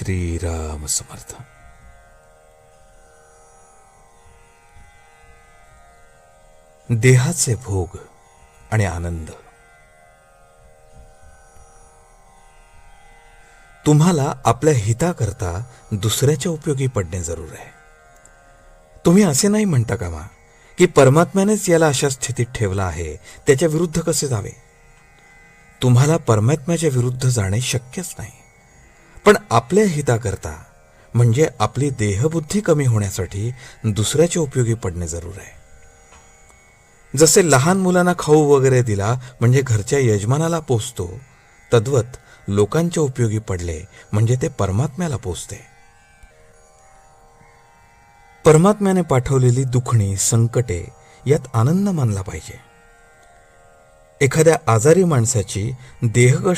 श्रीराम समर्थ। देहाचे भोग आणि आनंद। तुम्हाला आपल्या हिताकरता दुसऱ्याच्या उपयोगी पडणे जरूर आहे। तुम्ही असे नाही म्हणता का मा की परमात्म्यानेच याला अशा स्थितीत ठेवला आहे त्याच्या विरुद्ध कसे जावे? तुम्हाला परमात्म्याच्या विरुद्ध जाणे शक्यच नाही। पण आपल्या हिताकरता म्हणजे आपली देहबुद्धी कमी होण्यासाठी दुसऱ्याच्या उपयोगी पडणे जरूर आहे. जसे लहान मुलांना खाऊ वगैरे दिला म्हणजे घरच्या यजमानाला पोचतो तद्वत लोकांच्या उपयोगी पडले म्हणजे ते परमात्म्याला पोचते परमात्म्याने पाठवलेली दुखणी संकटे यात आनंद मानला पाहिजे. एखाद्या आजारी माणसाची देहकष्ट